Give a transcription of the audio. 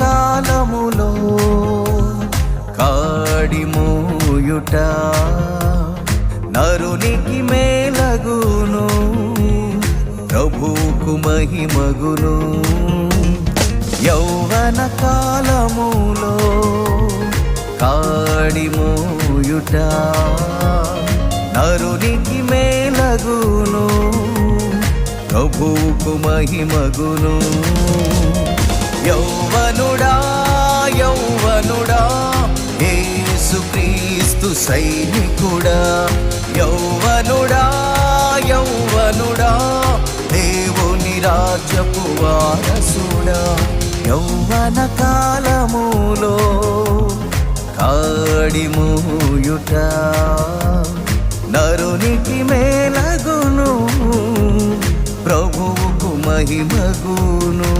కాలములో కాడిమోయుట నరునికి మేలగును ప్రభుకు మహిమగును. యౌవన కాలములో కాడిమోయుట నరునికి మేలగును ప్రభుకు మహిమగును. యౌవనుడా యౌవనుడా ఏసుక్రీస్తు సైనికుడా. యౌవనుడా యౌవనుడా దేవుని రాజ్యపు వారసుడా. యౌవన కాలములో కాడిమూయుట నరునికి మేలగును ప్రభువుకు మహిమగును.